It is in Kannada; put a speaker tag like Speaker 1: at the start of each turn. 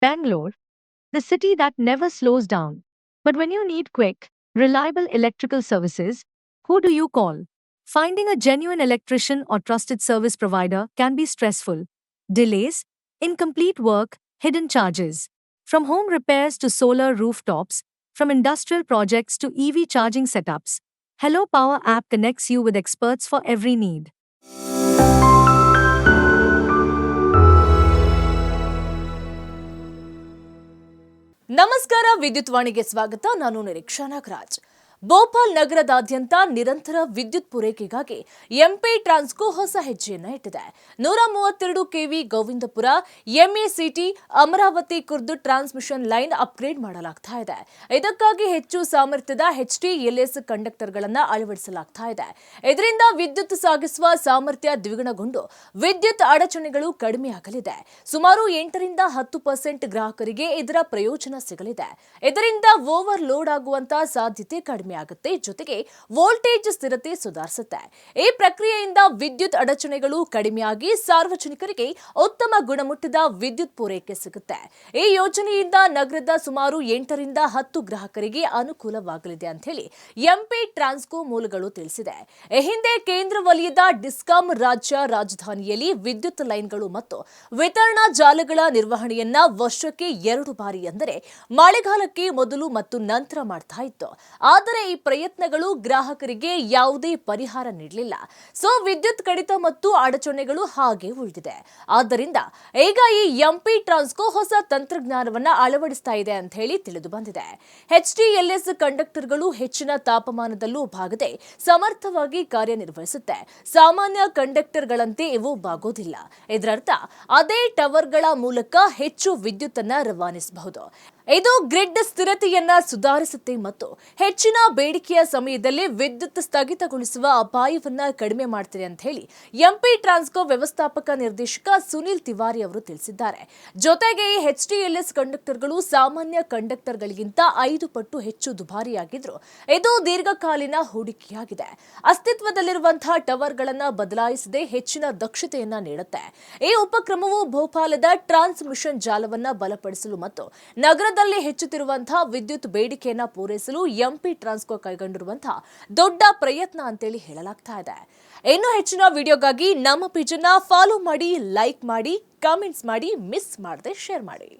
Speaker 1: Bangalore, the city that never slows down. But when you need quick, reliable electrical services, who do you call? Finding a genuine electrician or trusted service provider can be stressful. Delays, incomplete work, hidden charges. From home repairs to solar rooftops, from industrial projects to EV charging setups, Hello Power app connects you with experts for every need.
Speaker 2: ನಮಸ್ಕಾರ ವಿದ್ಯುತ್ ವಾಣಿಗೆ ಸ್ವಾಗತ. ನಾನು ನಿರೀಕ್ಷಾ ನಾಗರಾಜ್. ಭೋಪಾಲ್ ನಗರದಾದ್ಯಂತ ನಿರಂತರ ವಿದ್ಯುತ್ ಪೂರೈಕೆಗಾಗಿ ಎಂಪಿ ಟ್ರಾನ್ಸ್ಕೋ ಹೊಸ ಹೆಜ್ಜೆಯನ್ನ ಇಟ್ಟಿದೆ. ನೂರ ಮೂವತ್ತೆರಡು KV Govindapura MACT Amaravati Khurd transmission line upgrade ಮಾಡಲಾಗ್ತಾ ಇದೆ. ಇದಕ್ಕಾಗಿ ಹೆಚ್ಚು ಸಾಮರ್ಥ್ಯದ ಎಚ್ಟಿಎಲ್ಎಸ್ ಕಂಡಕ್ಟರ್ಗಳನ್ನು ಅಳವಡಿಸಲಾಗ್ತಾ ಇದೆ. ಇದರಿಂದ ವಿದ್ಯುತ್ ಸಾಗಿಸುವ ಸಾಮರ್ಥ್ಯ ದ್ವಿಗುಣಗೊಂಡು ವಿದ್ಯುತ್ ಅಡಚಣೆಗಳು ಕಡಿಮೆಯಾಗಲಿದೆ ಸುಮಾರು ಎಂಟರಿಂದ ಹತ್ತು ಪರ್ಸೆಂಟ್ ಗ್ರಾಹಕರಿಗೆ ಇದರ ಪ್ರಯೋಜನ ಸಿಗಲಿದೆ. ಇದರಿಂದ ಓವರ್ ಲೋಡ್ ಆಗುವಂತಹ ಸಾಧ್ಯತೆ ಕಡಿಮೆ ಆಗುತ್ತೆ. ಜೊತೆಗೆ ವೋಲ್ಟೇಜ್ ಸ್ಥಿರತೆ ಸುಧಾರಿಸುತ್ತೆ. ಈ ಪ್ರಕ್ರಿಯೆಯಿಂದ ವಿದ್ಯುತ್ ಅಡಚಣೆಗಳು ಕಡಿಮೆಯಾಗಿ ಸಾರ್ವಜನಿಕರಿಗೆ ಉತ್ತಮ ಗುಣಮಟ್ಟದ ವಿದ್ಯುತ್ ಪೂರೈಕೆ ಸಿಗುತ್ತೆ. ಈ ಯೋಜನೆಯಿಂದ ನಗರದ ಸುಮಾರು ಎಂಟರಿಂದ ಹತ್ತು ಗ್ರಾಹಕರಿಗೆ ಅನುಕೂಲವಾಗಲಿದೆ ಅಂತ ಹೇಳಿ ಎಂಪಿ ಟ್ರಾನ್ಸ್ಕೋ ಮೂಲಗಳು ತಿಳಿಸಿದೆ. ಹಿಂದೆ ಕೇಂದ್ರ ವಲಯದ ಡಿಸ್ಕಾಂ ರಾಜ್ಯ ರಾಜಧಾನಿಯಲ್ಲಿ ವಿದ್ಯುತ್ ಲೈನ್ಗಳು ಮತ್ತು ವಿತರಣಾ ಜಾಲಗಳ ನಿರ್ವಹಣೆಯನ್ನ ವರ್ಷಕ್ಕೆ ಎರಡು ಬಾರಿ ಅಂದರೆ ಮಳೆಗಾಲಕ್ಕೆ ಮೊದಲು ಮತ್ತು ನಂತರ ಮಾಡ್ತಾ ಇತ್ತು. ಆದರೆ ಈ ಪ್ರಯತ್ನಗಳು ಗ್ರಾಹಕರಿಗೆ ಯಾವುದೇ ಪರಿಹಾರ ನೀಡಲಿಲ್ಲ. ಸೊ, ವಿದ್ಯುತ್ ಕಡಿತ ಮತ್ತು ಅಡಚಣೆಗಳು ಹಾಗೆ ಉಳಿದಿದೆ. ಆದ್ದರಿಂದ ಈಗ ಈ ಎಂಪಿ ಟ್ರಾನ್ಸ್ಕೋ ಹೊಸ ತಂತ್ರಜ್ಞಾನವನ್ನ ಅಳವಡಿಸ್ತಾ ಇದೆ ಅಂತ ಹೇಳಿ ತಿಳಿದು ಬಂದಿದೆ. ಎಚ್ಟಿಎಲ್ಎಸ್ ಕಂಡಕ್ಟರ್ಗಳು ಹೆಚ್ಚಿನ ತಾಪಮಾನದಲ್ಲೂ ಬಾಗದೆ ಸಮರ್ಥವಾಗಿ ಕಾರ್ಯನಿರ್ವಹಿಸುತ್ತೆ. ಸಾಮಾನ್ಯ ಕಂಡಕ್ಟರ್ಗಳಂತೆ ಇವು ಬಾಗೋದಿಲ್ಲ. ಇದರರ್ಥ, ಅದೇ ಟವರ್ಗಳ ಮೂಲಕ ಹೆಚ್ಚು ವಿದ್ಯುತ್ತನ್ನ ರವಾನಿಸಬಹುದು. ಇದು ಗ್ರಿಡ್ ಸ್ಥಿರತೆಯನ್ನ ಸುಧಾರಿಸುತ್ತೆ ಮತ್ತು ಹೆಚ್ಚಿನ ಬೇಡಿಕೆಯ ಸಮಯದಲ್ಲಿ ವಿದ್ಯುತ್ ಸ್ಥಗಿತಗೊಳಿಸುವ ಅಪಾಯವನ್ನ ಕಡಿಮೆ ಮಾಡ್ತಿದೆ ಅಂತ ಹೇಳಿ ಎಂಪಿ ಟ್ರಾನ್ಸ್ಕೋ ವ್ಯವಸ್ಥಾಪಕ ನಿರ್ದೇಶಕ ಸುನಿಲ್ ತಿವಾರಿ ಅವರು ತಿಳಿಸಿದ್ದಾರೆ. ಜೊತೆಗೆ ಎಚ್ ಡಿಎಲ್ಎಸ್ ಕಂಡಕ್ಟರ್ಗಳು ಸಾಮಾನ್ಯ ಕಂಡಕ್ಟರ್ಗಳಿಗಿಂತ ಐದು ಪಟ್ಟು ಹೆಚ್ಚು ದುಬಾರಿಯಾಗಿದ್ರು. ಇದು ದೀರ್ಘಕಾಲೀನ ಹೂಡಿಕೆಯಾಗಿದೆ. ಅಸ್ತಿತ್ವದಲ್ಲಿರುವಂತಹ ಟವರ್ಗಳನ್ನ ಬದಲಾಯಿಸದೆ ಹೆಚ್ಚಿನ ದಕ್ಷತೆಯನ್ನ ನೀಡುತ್ತೆ. ಈ ಉಪಕ್ರಮವು ಭೋಪಾಲದ ಟ್ರಾನ್ಸ್ಮಿಷನ್ ಜಾಲವನ್ನ ಬಲಪಡಿಸಲು ಮತ್ತು ನಗರದಲ್ಲಿ ಹೆಚ್ಚುತ್ತಿರುವಂತಹ ವಿದ್ಯುತ್ ಬೇಡಿಕೆಯನ್ನ ಪೂರೈಸಲು ಎಂಪಿ ಟ್ರಾನ್ಸ್ಕೋ ಕೈಗೊಂಡಿರುವಂತಹ ದೊಡ್ಡ ಪ್ರಯತ್ನ ಅಂತೇಳಿ ಹೇಳಲಾಗ್ತಾ ಇದೆ. ಇನ್ನೂ ಹೆಚ್ಚಿನ ವಿಡಿಯೋಗಾಗಿ ನಮ್ಮ ಪೇಜನ್ನ ಫಾಲೋ ಮಾಡಿ ಲೈಕ್ ಮಾಡಿ ಕಾಮೆಂಟ್ಸ್ ಮಾಡಿ ಮಿಸ್ ಮಾಡದೆ ಶೇರ್ ಮಾಡಿ.